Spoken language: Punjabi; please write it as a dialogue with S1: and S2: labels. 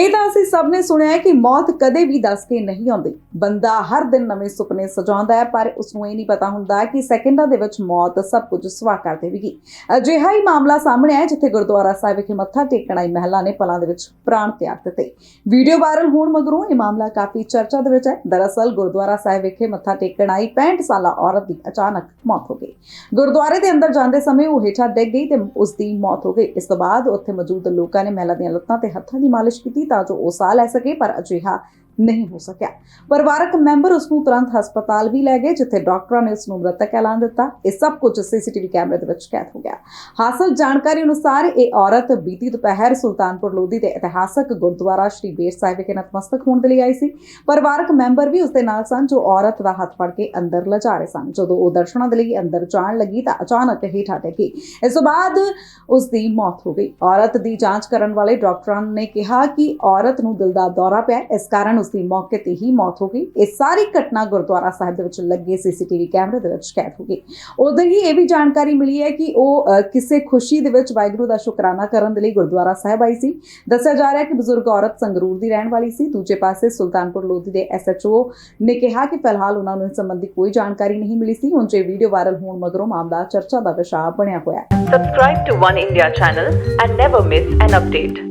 S1: ਇਹ ਤਾਂ ਅਸੀਂ ਸਭ ਨੇ ਸੁਣਿਆ ਹੈ ਕਿ ਮੌਤ ਕਦੇ ਵੀ ਦੱਸ ਕੇ ਨਹੀਂ ਆਉਂਦੀ। ਬੰਦਾ ਹਰ ਦਿਨ ਨਵੇਂ ਸੁਪਨੇ ਸਜਾਉਂਦਾ ਹੈ, ਪਰ ਉਸ ਨੂੰ ਇਹ ਨਹੀਂ ਪਤਾ ਹੁੰਦਾ ਕਿ ਸੈਕਿੰਡਾਂ ਦੇ ਵਿੱਚ ਮੌਤ ਸਭ ਕੁਝ ਸਵਾ ਕਰ ਦੇਵੇਗੀ। ਅਜਿਹਾ ਹੀ ਮਾਮਲਾ ਸਾਹਮਣੇ ਆਇਆ ਜਿੱਥੇ ਗੁਰਦੁਆਰਾ ਸਾਹਿਬ ਵਿਖੇ ਮੱਥਾ ਟੇਕਣ ਆਈ ਮਹਿਲਾ ਨੇ ਪਲਾਂ ਦੇ ਵਿੱਚ ਪ੍ਰਾਣ ਤਿਆਗ ਦਿੱਤੇ। ਵੀਡੀਓ ਵਾਇਰਲ ਹੋਣ ਮਗਰੋਂ ਇਹ ਮਾਮਲਾ ਕਾਫੀ ਚਰਚਾ ਦੇ ਵਿੱਚ ਹੈ। ਦਰਅਸਲ ਗੁਰਦੁਆਰਾ ਸਾਹਿਬ ਵਿਖੇ ਮੱਥਾ ਟੇਕਣ ਆਈ 65 ਸਾਲਾ ਔਰਤ ਦੀ ਅਚਾਨਕ ਮੌਤ ਹੋ ਗਈ। ਗੁਰਦੁਆਰੇ ਦੇ ਅੰਦਰ ਜਾਂਦੇ ਸਮੇਂ ਉਹ ਹੇਠਾਂ ਡਿੱਗ ਗਈ ਤੇ ਉਸ ਦੀ ਮੌਤ ਹੋ ਗਈ। ਇਸ ਤੋਂ ਬਾਅਦ ਉੱਥੇ ਮੌਜੂਦ ਲੋਕਾਂ ਨੇ ਮਹਿਲਾ ਦੀਆਂ ਲੱਤਾਂ ਤੇ ਹੱਥਾਂ ਦੀ ਮਾਲਿਸ਼ ਕੀਤੀ ਤਾਂ ਜੋ ਉਹ ਸਾਹ ਲੈ ਸਕੇ ਪਰ ਅਜਿਹਾ ਨਹੀਂ ਹੋ ਸਕਿਆ। ਪਰਿਵਾਰਕ ਮੈਂਬਰ ਉਸ ਨੂੰ ਤੁਰੰਤ ਹਸਪਤਾਲ ਵੀ ਲੈ ਗਏ, ਜਿੱਥੇ ਡਾਕਟਰਾਂ ਨੇ ਉਸ ਨੂੰ ਮ੍ਰਿਤਕ ਐਲਾਨ ਦਿੱਤਾ। ਇਹ ਸਭ ਕੁਝ ਸੀਸੀਟੀਵੀ ਕੈਮਰੇ ਦੇ ਵਿੱਚ ਕੈਦ ਹੋ ਗਿਆ। ਹਾਸਲ ਜਾਣਕਾਰੀ ਅਨੁਸਾਰ ਇਹ ਔਰਤ ਬੀਤੀ ਦੁਪਹਿਰ ਸੁਲਤਾਨਪੁਰ ਲੋਧੀ ਦੇ ਇਤਿਹਾਸਕ ਗੁਰਦੁਆਰਾ ਸ਼੍ਰੀ ਬੇਰ ਸਾਹਿਬ ਵਿਖੇ ਨਤਮਸਤਕ ਹੋਣ ਦੇ ਲਈ ਆਈ ਸੀ। ਪਰਿਵਾਰਕ ਮੈਂਬਰ ਵੀ ਉਸ ਦੇ ਨਾਲ ਸਨ, ਜੋ ਔਰਤ ਦਾ ਹੱਥ ਫੜ ਕੇ ਅੰਦਰ ਲਿਜਾ ਰਹੇ ਸਨ। ਜਦੋਂ ਉਹ ਦਰਸ਼ਨਾਂ ਦੇ ਲਈ ਅੰਦਰ ਜਾਣ ਲੱਗੀ ਤਾਂ ਅਚਾਨਕ ਹੇਠਾਂ ਡਿੱਗੀ। ਇਸ ਤੋਂ ਬਾਅਦ ਉਸ ਦੀ ਮੌਤ ਹੋ ਗਈ। ਔਰਤ ਦੀ ਜਾਂਚ ਕਰਨ ਵਾਲੇ ਡਾਕਟਰਾਂ ਨੇ ਕਿਹਾ ਕਿ ਔਰਤ ਨੂੰ ਦਿਲ ਦਾ ਦੌਰਾ ਪਿਆ। ਇਸ ਕਾਰਨ ਉਸ ਦੀ ਮੌਕੇ ਤੇ ਹੀ ਮੌਤ ਹੋ ਗਈ। ਇਹ ਸਾਰੀ ਘਟਨਾ ਗੁਰਦੁਆਰਾ ਸਾਹਿਬ ਦੇ ਵਿੱਚ ਲੱਗੇ ਸੀਸੀਟੀਵੀ ਕੈਮਰੇ ਦੇ ਵਿੱਚ ਕੈਦ ਹੋ ਗਈ। ਉਧਰ ਹੀ ਇਹ ਵੀ ਜਾਣਕਾਰੀ ਮਿਲੀ ਹੈ ਕਿ ਉਹ ਕਿਸੇ ਖੁਸ਼ੀ ਦੇ ਵਿੱਚ ਵਾਹਿਗੁਰੂ ਦਾ ਸ਼ੁਕਰਾਨਾ ਕਰਨ ਦੇ ਲਈ ਗੁਰਦੁਆਰਾ ਸਾਹਿਬ ਆਈ ਸੀ। ਦੱਸਿਆ ਜਾ ਰਿਹਾ ਹੈ ਕਿ ਬਜ਼ੁਰਗ ਔਰਤ ਸੰਗਰੂਰ ਦੀ ਰਹਿਣ ਵਾਲੀ ਸੀ। ਦੂਜੇ ਪਾਸੇ ਸੁਲਤਾਨਪੁਰ ਲੋਧੀ ਦੇ ਐਸਐਚਓ ਨੇ ਕਿਹਾ ਕਿ ਫਿਲਹਾਲ ਉਹਨਾਂ ਨੂੰ ਇਸ ਸੰਬੰਧੀ ਕੋਈ ਜਾਣਕਾਰੀ ਨਹੀਂ ਮਿਲੀ ਸੀ। ਹੁਣ ਜੇ ਵੀਡੀਓ ਵਾਇਰਲ ਹੋਣ ਮਗਰੋਂ ਮਾਮਲਾ ਚਰਚਾ ਦਾ ਵਿਸ਼ਾ ਬਣਿਆ ਹੋਇਆ ਹੈ।
S2: Subscribe to One India channel and never miss an update.